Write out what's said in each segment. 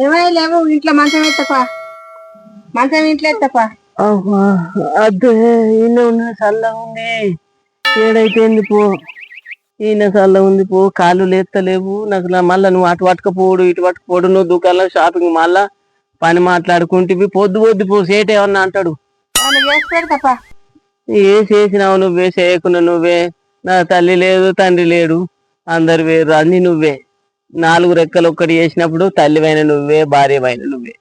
ఏమైనా లేవు ఇంట్లో మంచం ఎత్తపా మంచం ఇంట్లో ఎత్తపా అద్దు ఈయన ఉన్న చల్ల ఉంది. ఏడైపోయింది పో. ఈయన చల్ల ఉంది పో. కాళ్ళు లేస్తలేవు నాకు నా మళ్ళా నువ్వు అటు పట్టుకపోడు ఇటు పట్టుకపోడు నువ్వు దుకాణంలో షాపింగ్ మళ్ళా పని మాట్లాడుకుంటే పొద్దు పొద్దు పో సేట్ ఏమన్నా అంటాడు. ఏ చేసినావు నువ్వే చేయకుండా నువ్వే. నా తల్లి లేదు తండ్రి లేడు. అందరు వేరు అన్ని నువ్వే. నాలుగు రెక్కలు ఒక్కటి చేసినప్పుడు తల్లివైన నువ్వే భార్యవైన నువ్వే.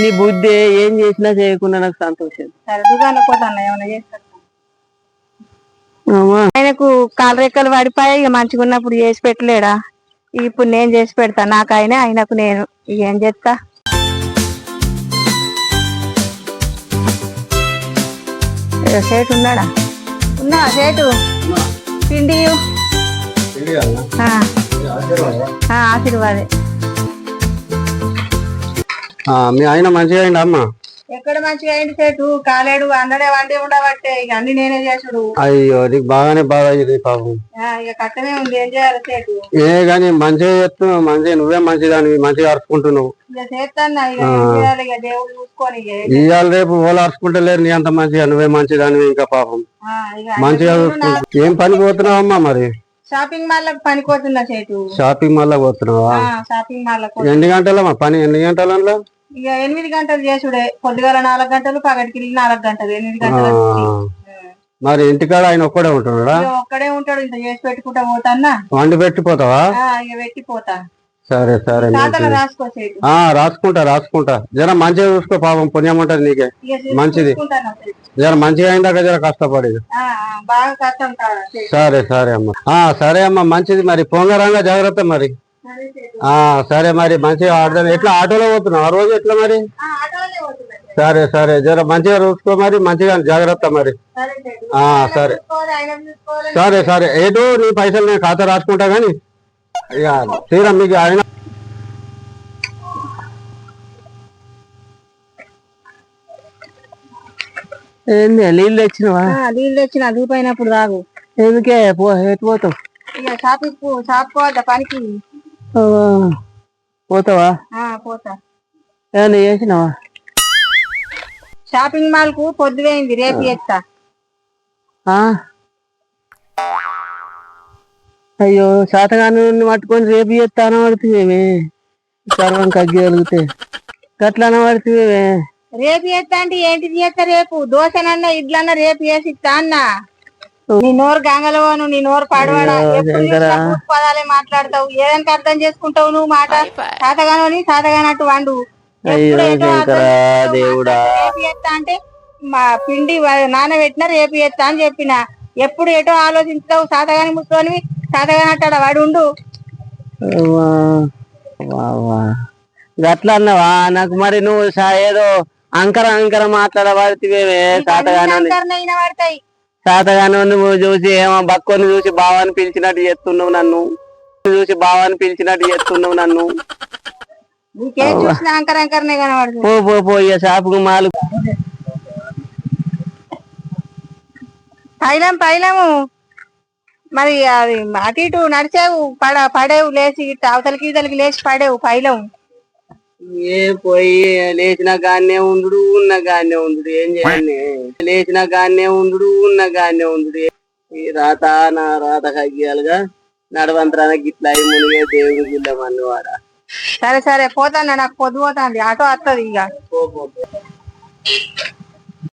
నీ బుద్ధి ఏం చేసినా చేయకుండా నాకు సంతోషం. ఆయనకు కాలు రెక్కలు పడిపోయి ఇక మంచిగా ఉన్నప్పుడు చేసి పెట్టలేడా? ఇప్పుడు నేను చేసి పెడతా నాకు ఆయన ఆయనకు నేను. ఇక ఏం చేస్తా? సేటు ఉన్నాడా? ఉన్నా సేటు. పిండి ఆశీర్వాదే. మీ ఆయన మంచిగా అయింది అమ్మ? ఎక్కడ మంచిగా అయింది సేటు? కాలేడు అందడే వండి ఉండబట్టే ఇక అన్ని నేనే చేసుడు. అయ్యో నీకు బాగానే బాగా అయింది పాపం. ఇక కట్టమే ఉంది ఏం చేయాలి సేటు? ఏ గాని మంచిగా చెప్తున్నావు మంచిగా నువ్వే మంచిదానివి మంచిగా అరుచుకుంటున్నావు. ఇవాళ రేపు ఓలా అరుచుకుంటలేరు నీ అంత మంచిగా నువ్వే మంచిదానివి ఇంకా పాపం. మంచిగా చూసుకుంటు ఏం పనికి పోతున్నావు అమ్మా మరి? షాపింగ్ మాల్ పనికోతున్నా సేటు? షాపింగ్ మాల్ పోతున్నావా? ఆ, షాపింగ్ మాల్ ఎన్ని గంటల పని ఎన్ని గంటలలో ఇక ఎనిమిది గంటలు చేసుడే. పొద్దుగాల నాలుగు గంటలు పగటికి నాలుగు గంటలు ఎనిమిది గంటలు మరి ఇంటికాడ ఆయన ఒక్కడే ఇక ఒక్కడే ఉంటాడు ఇంత చేసి పెట్టుకుంటా పోతాన్నా. వండి పెట్టిపోతావా ఆ, ఇక పెట్టిపోతా సరే సరే రాసుకుంటా రాసుకుంటా. జర మంచిగా చూసుకో పాపం పుణ్యం ఉంటది నీకే. మంచిది. జర మంచిగా అయిందాక జర కష్టపడి. సరే సరే అమ్మా. ఆ సరే అమ్మా మంచిది మరి. పొంగరంగా జాగ్రత్త మరి. సరే సేటు. ఆ సరే మరి మంచిగా ఆడదాం. ఎట్లా ఆటోలో పోతున్నావు? ఆ రోజు ఎట్లా మరి. సరే సరే. జర మంచిగా చూసుకో మరి మంచిగా జాగ్రత్త మరి. సరే. సరే. సరే. ఏదో నీ పైసలు నేను ఖాతా రాసుకుంటా గానీ? ఇక తీరా మీకు ఆయన ఏంది నీళ్ళు తెచ్చినవా? నీళ్ళు తెచ్చిన దూపైనప్పుడు రాగు ఎందుకే? పో ఎటు పోతావు? ఇక షాపింగ్కు షాప్ పోతా పనికి? పోతావా? ఆ, పోతా. ఏమన్నా చేసినావా? షాపింగ్ మాల్కు పొద్దుపోయింది రేపు ఆ? అయ్యో శాతగాను పట్టుకొని రేపు చేస్తాను పడుతుంది సర్వం కగ్గలిగితే గట్లా పడుతుంది రేపు చేస్తా అంటే ఏంటిది చేస్తా రేపు? దోశనన్నా ఇడ్లన్నా రేపు చేసి ఇస్తా అన్న. నీ నోరు గంగలవను నీ నోరు పడవాడా? పదాలే మాట్లాడతావు. ఏదంటే అర్థం చేసుకుంటావు నువ్వు మాట. సాతగానని సాతగానట్టు వండు. దేవుడా. రేపు చేస్తా అంటే మా పిండి నానబెట్టినా రేపు చేస్తా అని చెప్పిన. ఎప్పుడు ఎటో ఆలోచించుతావు సాతగాని ముసలోనివి. సాతగానట్టాడ వాడు ఉండు. గట్లా అన్నావా? నాకు మరి నువ్వు ఏదో అంకర అంకర మాట్లాడబడితివేమే పడతాయి. శాతగాను నువ్వు చూసి ఏమో బక్కోని చూసి బావాని పిలిచినట్టు చేస్తున్నావు నన్ను. చూసి బావాని పిలిచినట్టు చేస్తున్నావు నన్ను. పో పో పో ఇక షాపుకు మాలు. పైలం పైలము. మరి అది అటు ఇటు నడిచావు పడ పడేవు లేచి ఇటు అవతలకి ఇవతలకి లేచి పడేవు పైలం. ఏ పోయి లేచిన గానే ఉండు ఉన్న గానే ఉండు ఏం చేయాలి? లేచిన గానే ఉండు ఉన్న గానే ఉండు ఈ రాత నా రాత కగ్గియాలుగా. నడవంతరాన గిట్ల మునిగే దేవుడు గిల్లమని వాడ సరే సరే పోతాను నాకు పొద్దు పోతాంది. ఆటో వస్తుంది ఇక. పో పో పో.